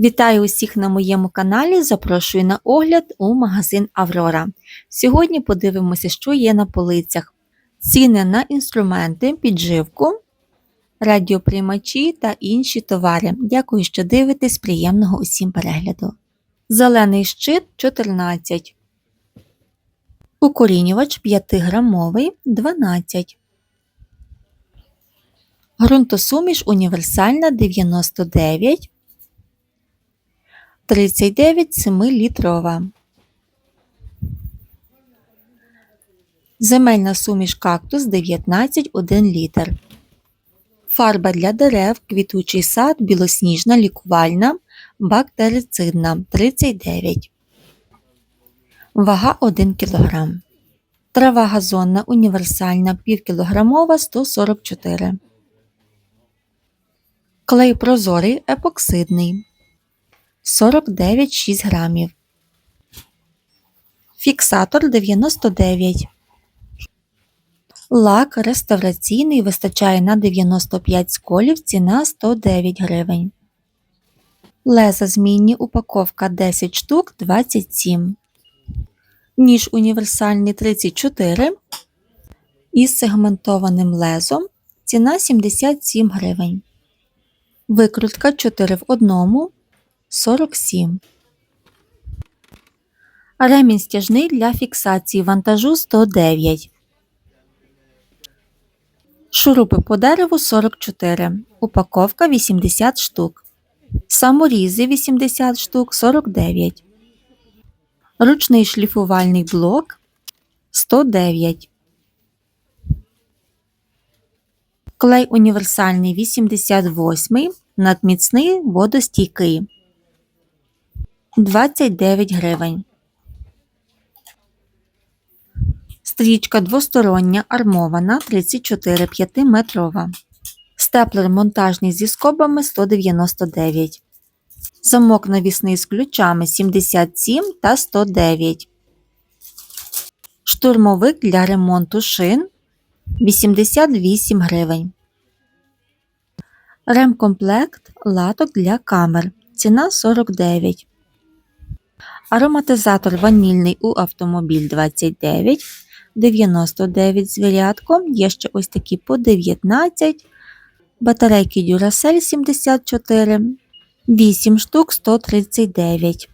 Вітаю усіх на моєму каналі. Запрошую на огляд у магазин Аврора. Сьогодні подивимося, що є на полицях. Ціни на інструменти, підживку, радіоприймачі та інші товари. Дякую, що дивитесь. Приємного усім перегляду. Зелений щит 14. Укорінювач 5 грамовий 12. Грунтосуміш універсальна 99. 39 7-літрова. Земельна суміш кактус 19 1 літр. Фарба для дерев, квітучий сад, білосніжна, лікувальна, бактерицидна 39. Вага 1 кг. Трава газонна універсальна півкілограмова 144. Клей прозорий епоксидний 49,6 грамів. Фіксатор 99. Лак реставраційний вистачає на 95 сколів, ціна 109 гривень. Леза змінні упаковка 10 штук 27. Ніж універсальний 34. Із сегментованим лезом. Ціна 77 гривень. Викрутка 4 в 1 47. Ремінь стяжний для фіксації вантажу 109. Шурупи по дереву 44. Упаковка 80 штук. Саморізи 80 штук 49. Ручний шліфувальний блок 109. Клей універсальний 88. Надміцний водостійкий 29 гривень. Стрічка двостороння армована 34 5-метрова. Степлер монтажний зі скобами 199. Замок навісний з ключами 77 та 109. Штурмовик для ремонту шин 88 гривень. Ремкомплект латок для камер. Ціна 49. Ароматизатор ванільний у автомобіль 29, 99 з варіатком. Є ще ось такі по 19. Батарейки Duracell 74, 8 штук 139.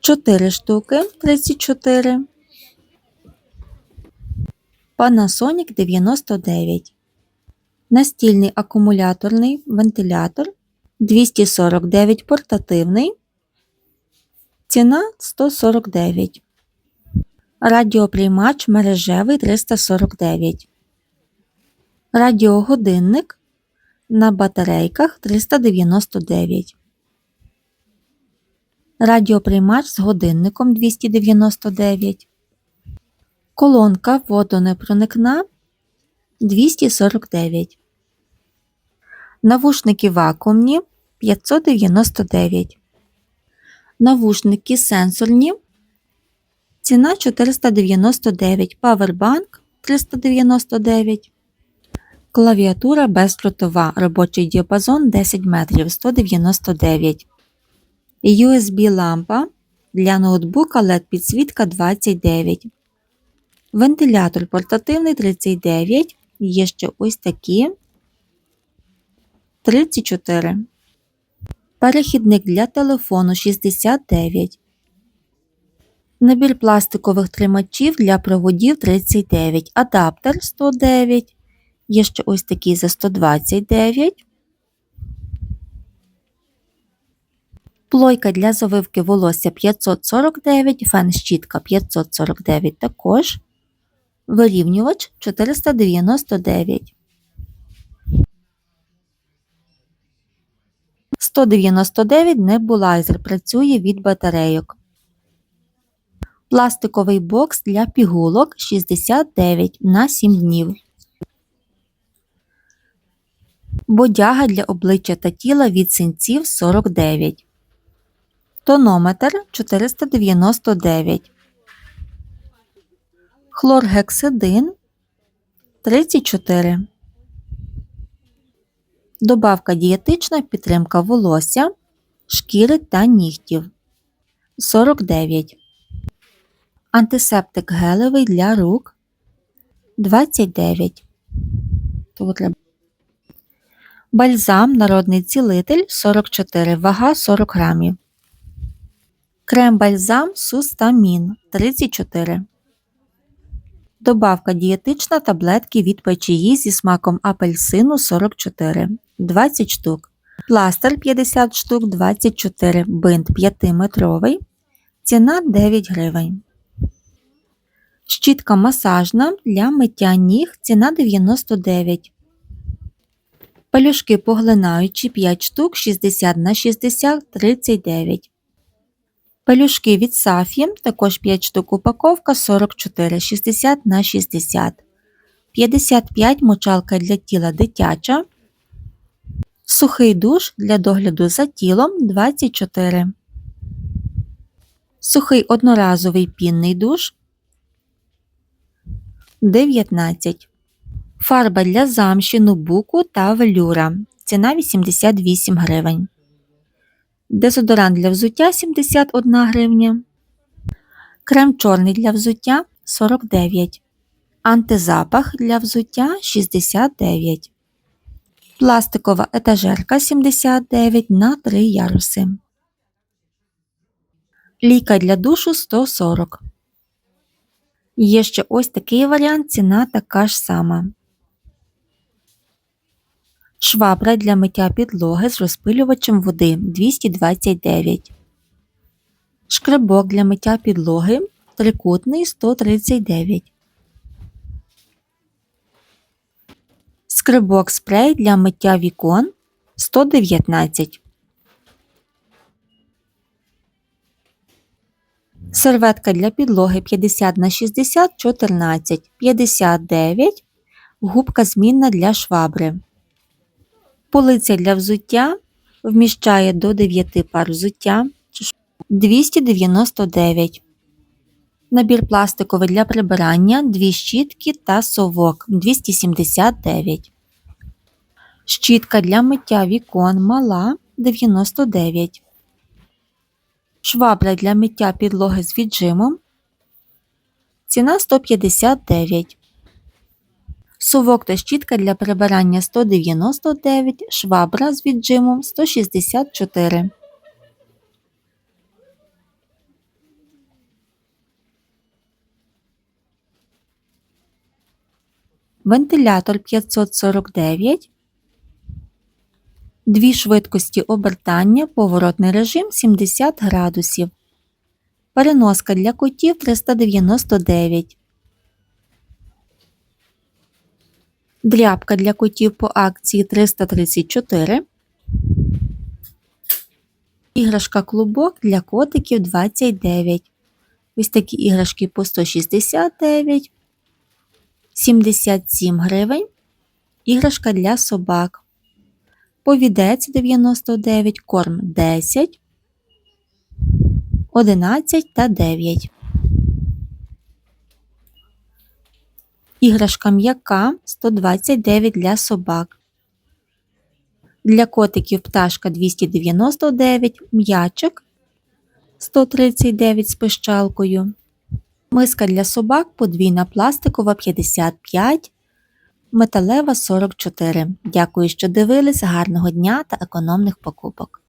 4 штуки 34. Panasonic 99. Настільний акумуляторний вентилятор 249 портативний. Ціна 149. Радіоприймач мережевий 349. Радіогодинник на батарейках 399. Радіоприймач з годинником 299. Колонка водонепроникна 249. Навушники вакуумні 599. Навушники сенсорні. Ціна 499. Павербанк 399. Клавіатура бездротова. Робочий діапазон 10 метрів 199. USB лампа для ноутбука LED підсвітка 29. Вентилятор портативний 39. Є ще ось такі 34. Перехідник для телефону 69. Набір пластикових тримачів для проводів 39. Адаптер 109. Є ще ось такий за 129. Плойка для завивки волосся 549, фен-щітка 549 також. Вирівнювач 499. 199 небулайзер працює від батарейок. Пластиковий бокс для пігулок 69 на 7 днів. Бодяга для обличчя та тіла від синців 49. Тонометр 499. Хлоргексидин 34. Добавка дієтична підтримка волосся шкіри та нігтів 49. Антисептик гелевий для рук 29. Бальзам народний цілитель 44, вага 40 грамів. Крем бальзам Сустамін 34. Добавка дієтична таблетки від печії зі смаком апельсину 44 20 штук. Пластир 50 штук 24, бинт 5-метровий. Ціна 9 гривень. Щітка масажна для миття ніг. Ціна 99. Пелюшки поглинаючі 5 штук 60 на 60 39. Пелюшки від Сафі, також 5 штук упаковка 44 60 на 60. 55 мочалка для тіла дитяча. Сухий душ для догляду за тілом 24. Сухий одноразовий пінний душ 19. Фарба для замші, буку та велюра. Ціна 88 гривень. Дезодорант для взуття 71 гривня. Крем чорний для взуття 49. Антизапах для взуття 69. Пластикова етажерка 79 на 3 яруси. Ліка для душу 140. Є ще ось такий варіант, ціна така ж сама. Швабра для миття підлоги з розпилювачем води 229. Шкребок для миття підлоги трикутний 139. Скребок спрей для миття вікон 119. Серветка для підлоги 50 на 60 14 59. Губка змінна для швабри. Полиця для взуття вміщає до 9 пар взуття 299. Набір пластиковий для прибирання 2 щітки та совок 279. Щітка для миття вікон мала 99. Швабра для миття підлоги з віджимом. Ціна 159. Сувок та щітка для прибирання 199, швабра з віджимом 164. Вентилятор 549. Дві швидкості обертання, поворотний режим 70 градусів. Переноска для котів 399. Дрябка для котів по акції 334. Іграшка клубок для котиків 29. Ось такі іграшки по 169, 77 гривень. Іграшка для собак. Повідець 99, корм 10, 11 та 9. Іграшка м'яка 129 для собак. Для котиків пташка 299, м'ячик 139 з пищалкою. Миска для собак подвійна пластикова 55, металева 44. Дякую, що дивились. Гарного дня та економних покупок!